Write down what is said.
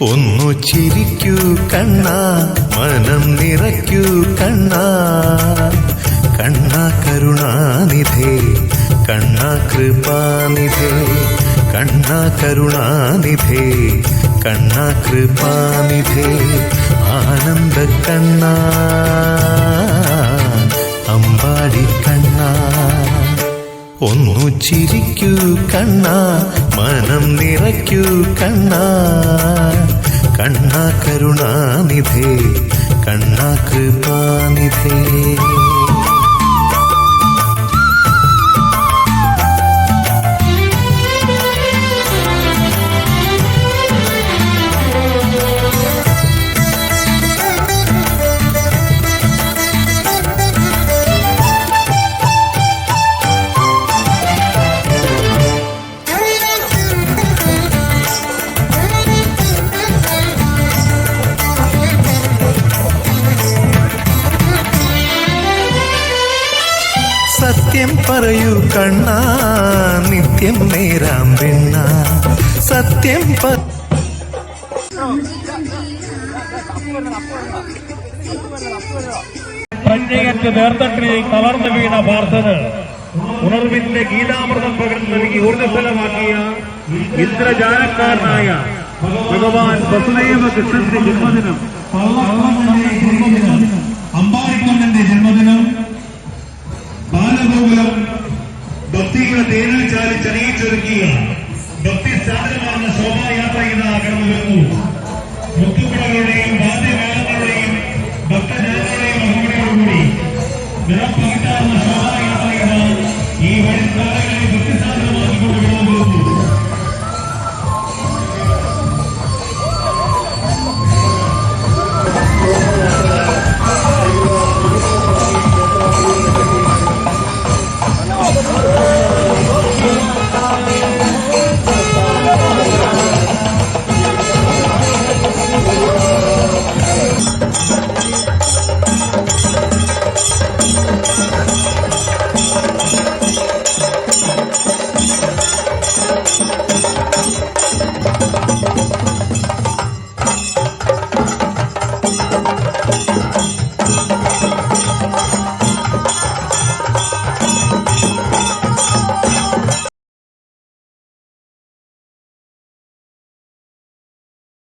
ഒന്നു ചിരിക്കൂ കണ്ണ മനം നിറയ്ക്കൂ കണ്ണ. കണ്ണ കരുണാനിധേ കണ്ണ കൃപാനിധേ കണ്ണ കരുണാനിധേ കണ്ണ കൃപാനിധേ ആനന്ദ കണ്ണ അമ്പാടി കണ്ണ. ഒന്നു ചിരിക്കൂ കണ്ണ മനം നിറയ്ക്കൂ കണ്ണ. കണ്ണ കരുണാനിധേ കണ്ണ കൃപാനിധേ. സത്യം പറയൂ കണ്ണ നിത്യം നേരാം വെണ്ണ സത്യം പ നേർത്തട്ടിൽ തളർന്നു വീണ പാർത്ഥന് ഉണർവിന്റെ ഗീതാമൃതം പകർന്ന് നൽകി ഊർജസ്വലമാക്കിയ ഇന്ദ്രജാലക്കാരനായ ഭഗവാൻ വസുദേവ കൃഷ്ണന്റെ ജന്മദിനം. തേനിൽ ചുരുക്കിയ ഭക്തി സ്ഥാപനമാകുന്ന ശോഭായാത്ര ഇതാ കടന്നു വരുന്നു